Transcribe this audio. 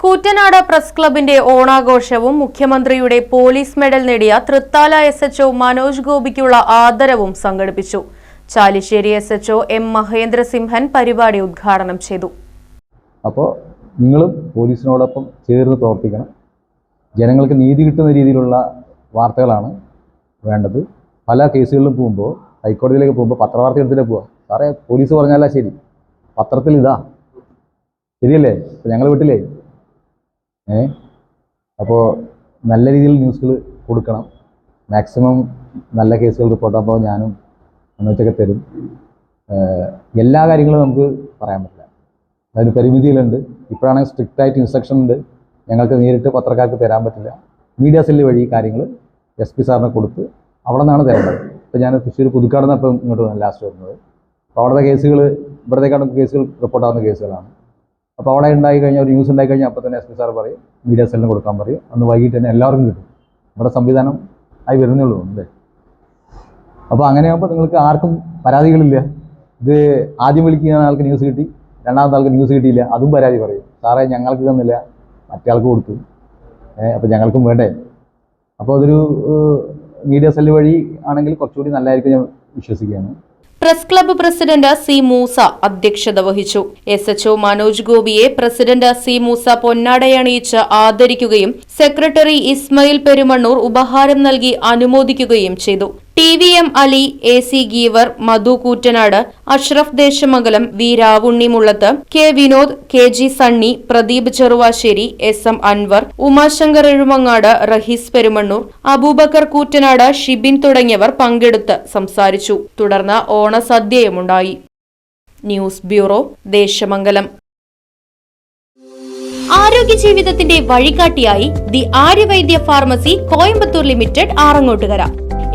Koottanad press ക്ലബിന്റെ ഓണാഘോഷവും മുഖ്യമന്ത്രിയുടെ പോലീസ് മെഡൽ നേടിയ Thrithala S H O Manoj ഗോപിക്കുള്ള ആദരവും സംഘടിപ്പിച്ചു. Chalissery S H O M Mahendrasimhan പരിപാടി ഉദ്ഘാടനം ചെയ്തു. അപ്പോൾ നിങ്ങളും പോലീസിനോടൊപ്പം ചേർന്ന് പ്രവർത്തിക്കണം. ജനങ്ങൾക്ക് നീതി കിട്ടുന്ന രീതിയിലുള്ള വാർത്തകളാണ് വേണ്ടത്. പല കേസുകളിലും പോകുമ്പോൾ ഹൈക്കോടതിയിലേക്ക് പോകുമ്പോൾ പത്രവാർത്ത എടുത്തിട്ട് പോവാം. സാറേ പോലീസ് പറഞ്ഞാലാ ശരി. പത്രത്തിൽ ഇതാ ശരിയല്ലേ ഞങ്ങൾ വീട്ടിലേ ഏ? അപ്പോൾ നല്ല രീതിയിൽ ന്യൂസുകൾ കൊടുക്കണം. മാക്സിമം നല്ല കേസുകൾ റിപ്പോർട്ടാകുമ്പോൾ ഞാനും അന്നൊക്കെ തരും. എല്ലാ കാര്യങ്ങളും നമുക്ക് പറയാൻ പറ്റില്ല. അതിന് പരിമിതികളുണ്ട്. ഇപ്പോഴാണെങ്കിൽ സ്ട്രിക്റ്റ് ആയിട്ട് ഇൻസ്ട്രക്ഷൻ ഉണ്ട്. ഞങ്ങൾക്ക് നേരിട്ട് പത്രക്കാർക്ക് തരാൻ പറ്റില്ല. മീഡിയ സെല്ല് വഴി കാര്യങ്ങൾ എസ് പി സാറിന് കൊടുത്ത് അവിടെ നിന്നാണ് തരേണ്ടത്. ഇപ്പോൾ ഞാൻ തൃശ്ശൂർ പുതുക്കാട് നിന്ന് ഇപ്പം ഇങ്ങോട്ട് ലാസ്റ്റ് വരുന്നത് അപ്പോൾ അവിടുത്തെ കേസുകൾ ഇവിടത്തേക്കാളും കേസുകൾ റിപ്പോർട്ടാകുന്ന കേസുകളാണ്. അപ്പോൾ അവിടെ ഉണ്ടായി കഴിഞ്ഞാൽ ഒരു ന്യൂസ് ഉണ്ടായി കഴിഞ്ഞാൽ അപ്പോൾ തന്നെ എസ് പി സാർ പറയും മീഡിയ സെല്ലിന് കൊടുക്കാൻ പറയും. അന്ന് വൈകിട്ട് തന്നെ എല്ലാവർക്കും കിട്ടും. നമ്മുടെ സംവിധാനം ആയി വരുന്നുള്ളൂ അല്ലേ? അപ്പോൾ അങ്ങനെയാകുമ്പോൾ നിങ്ങൾക്ക് ആർക്കും പരാതികളില്ല. ഇത് ആദ്യം വിളിക്കുന്ന ആൾക്ക് ന്യൂസ് കിട്ടി രണ്ടാമത്തെ ആൾക്ക് ന്യൂസ് കിട്ടിയില്ല അതും പരാതി പറയും. സാറേ ഞങ്ങൾക്ക് തന്നില്ല മറ്റേ ആൾക്ക് കൊടുത്തു അപ്പോൾ ഞങ്ങൾക്കും വേണ്ടേ? അപ്പോൾ അതൊരു മീഡിയ സെല്ല് വഴി ആണെങ്കിൽ കുറച്ചുകൂടി നല്ലതായിരിക്കും ഞാൻ വിശ്വസിക്കുകയാണ്. Press club president C Moosa അധ്യക്ഷത വഹിച്ചു. എസ് എച്ച്ഒ മനോജ് ഗോപിയെ പ്രസിഡന്റ് സി മൂസ പൊന്നാടയണിയിച്ച് ആദരിക്കുകയും സെക്രട്ടറി ഇസ്മയിൽ പെരുമണ്ണൂർ ഉപഹാരം നൽകി അനുമോദിക്കുകയും ചെയ്തു. T V M Ali A C Geevar Madhu Koottanad Ashraf Desamangalam V Ravunnimullath K Vinod K G Sunny Pradeep Cheruvassery S M Anwar Umashankar Ezhumangad Rahees Perumannur Abubakar Koottanad Shibin തുടങ്ങിയവർ പങ്കെടുത്ത് സംസാരിച്ചു. തുടർന്ന് ഓണസദ്യയുമുണ്ടായി. News bureau Desamangalam. ആരോഗ്യ ജീവിതത്തിന്റെ വഴികാട്ടിയായി the Aryavaidya pharmacy Coimbatore limited Arangottukara.